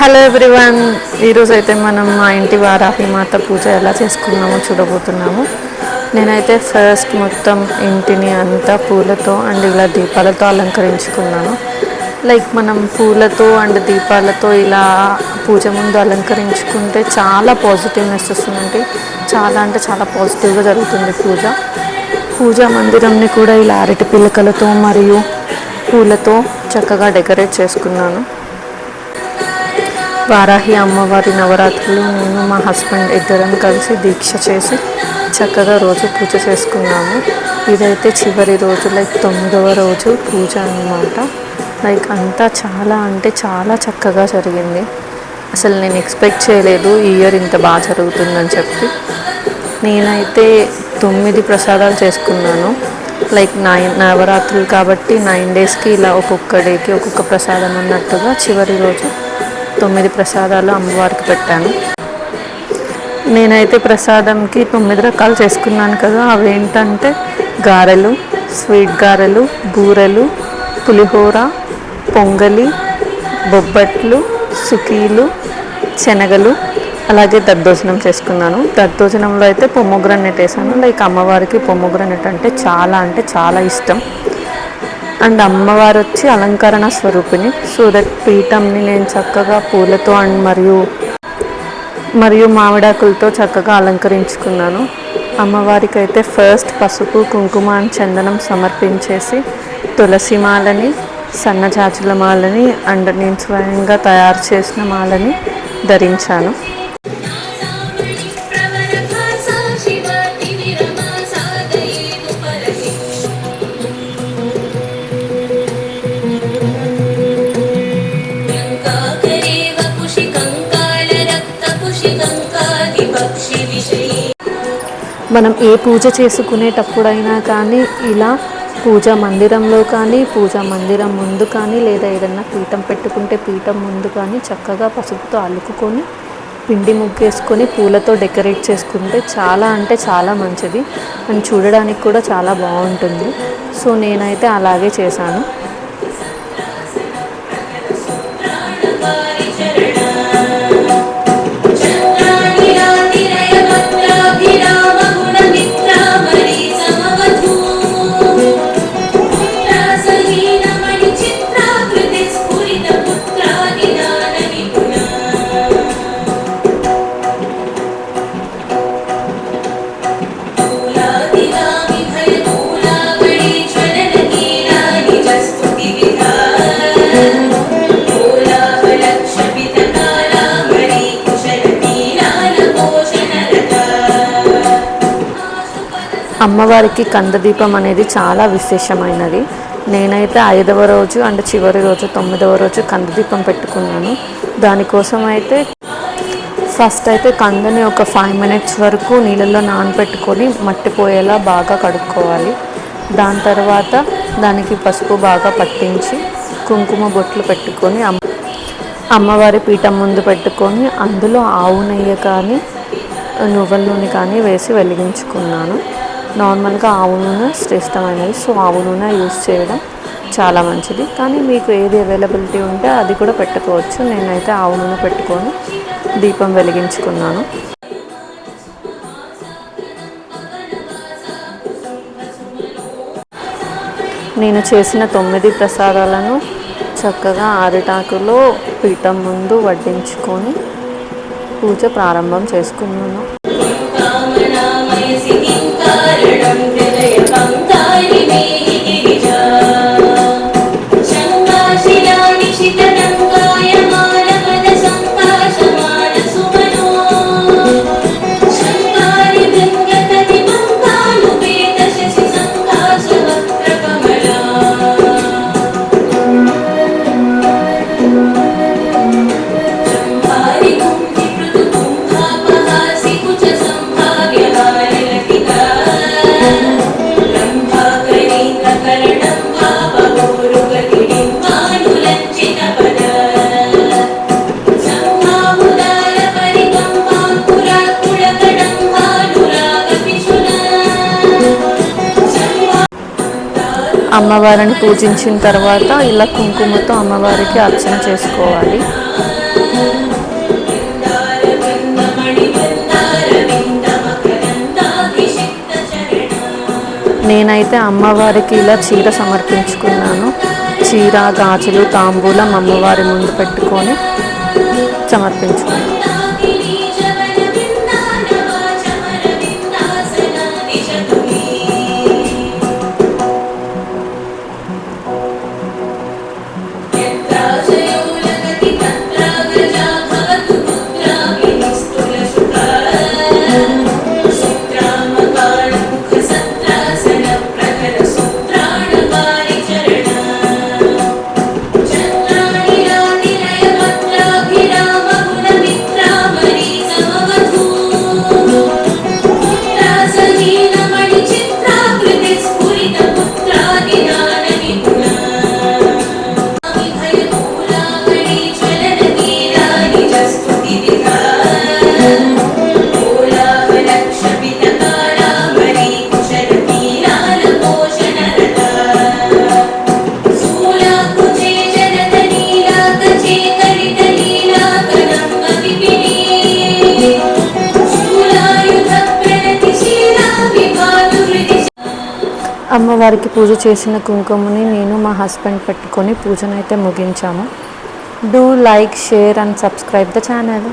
Hello everyone ఈరోజు అయితే మనం మా ఇంటి వారాహి మాత పూజ ఎలా చేసుకున్నామో చూడబోతున్నాము. నేనైతే ఫస్ట్ మొత్తం ఇంటిని అంతా పూలతో అండ్ ఇలా దీపాలతో అలంకరించుకున్నాను. లైక్ మనం పూలతో అండ్ దీపాలతో ఇలా పూజ ముందు అలంకరించుకుంటే చాలా పాజిటివ్నెస్ వస్తుందండి. చాలా అంటే చాలా పాజిటివ్గా జరుగుతుంది పూజ. పూజా మందిరంని కూడా ఇలా అరటి పిల్లకలతో మరియు పూలతో చక్కగా డెకరేట్ చేసుకున్నాను. వారాహి అమ్మవారి నవరాత్రులు నేను మా హస్బెండ్ ఇద్దరం కలిసి దీక్ష చేసి చక్కగా రోజు పూజ చేసుకున్నాము. ఇదైతే చివరి రోజు లైక్ తొమ్మిదవ రోజు పూజ అన్నమాట. లైక్ అంతా చాలా అంటే చాలా చక్కగా జరిగింది. అసలు నేను ఎక్స్పెక్ట్ చేయలేదు ఈ ఇయర్ ఇంత బాగా జరుగుతుందని చెప్పి. నేనైతే తొమ్మిది ప్రసాదాలు చేసుకున్నాను. లైక్ నైన్ నవరాత్రులు కాబట్టి నైన్ డేస్కి ఇలా ఒక్కొక్క డేకి ఒక్కొక్క ప్రసాదం అన్నట్టుగా చివరి రోజు తొమ్మిది ప్రసాదాలు అమ్మవారికి పెట్టాను. నేనైతే ప్రసాదంకి తొమ్మిది రకాలు చేసుకున్నాను కదా అవి ఏంటంటే గారెలు స్వీట్ గారెలు బూరెలు పులిహోర పొంగలి బొబ్బట్లు సుకీలు శనగలు అలాగే దద్దోజనం చేసుకున్నాను. దద్దోజనంలో అయితే పొమ్మగ్రనెట్ వేసాను. లైక్ అమ్మవారికి పొమ్మగ్రనెట్ అంటే చాలా అంటే చాలా ఇష్టం. అండ్ అమ్మవారు వచ్చి అలంకరణ స్వరూపిణి. సో దట్ పీఠంని నేను చక్కగా పూలతో అండ్ మరియు మరియు మామిడాకులతో చక్కగా అలంకరించుకున్నాను. అమ్మవారికి అయితే ఫస్ట్ పసుపు కుంకుమ అండ్ చందనం సమర్పించేసి తులసి మాలని సన్నజాజుల మాలని అండ్ నేను స్వయంగా తయారు చేసిన మాలని ధరించాను. మనం ఏ పూజ చేసుకునేటప్పుడైనా కానీ ఇలా పూజా మందిరంలో కానీ పూజా మందిరం ముందు కానీ లేదా ఏదన్నా పీఠం పెట్టుకుంటే పీఠం ముందు కానీ చక్కగా పసుపుతో అలుకుకొని పిండి ముగ్గేసుకొని పూలతో డెకరేట్ చేసుకుంటే చాలా అంటే చాలా మంచిది. అండ్ చూడడానికి కూడా చాలా బాగుంటుంది. సో నేనైతే అలాగే చేశాను. అమ్మవారికి కందదీపం అనేది చాలా విశేషమైనది. నేనైతే ఐదవ రోజు అండ్ చివరి రోజు తొమ్మిదవ రోజు కందదీపం పెట్టుకున్నాను. దానికోసం అయితే ఫస్ట్ అయితే కందని ఒక ఫైవ్ మినిట్స్ వరకు నీళ్ళల్లో నానబెట్టుకొని మట్టిపోయేలా బాగా కడుక్కోవాలి. దాని తర్వాత దానికి పసుపు బాగా పట్టించి కుంకుమ బొట్లు పెట్టుకొని అమ్మ అమ్మవారి పీఠం ముందు పెట్టుకొని అందులో ఆవు నెయ్యి కానీ నువ్వుల నూనె కానీ వేసి వెలిగించుకున్నాను. నార్మల్గా ఆవు నూనె శ్రేష్టమైనది సో ఆవు నూనె యూస్ చేయడం చాలా మంచిది. కానీ మీకు ఏది అవైలబిలిటీ ఉంటే అది కూడా పెట్టుకోవచ్చు. నేనైతే ఆవు నూనె పెట్టుకొని దీపం వెలిగించుకున్నాను. నేను చేసిన తొమ్మిది ప్రసాదాలను చక్కగా ఆరిటాకులో పీఠం ముందు వడ్డించుకొని పూజ ప్రారంభం చేసుకున్నాను. అమ్మవారిని పూజించిన తర్వాత ఇలా కుంకుమతో అమ్మవారికి అర్చన చేసుకోవాలి. నేనైతే అమ్మవారికి ఇలా చీర సమర్పించుకున్నాను. చీర గాజులు తాంబూలం అమ్మవారి ముందు పెట్టుకొని సమర్పించుకున్నాను. అమ్మవారికి పూజ చేసిన కుంకుమని నేను మా హస్బెండ్ పెట్టుకొని పూజనైతే ముగించాము. Do like share and subscribe the channel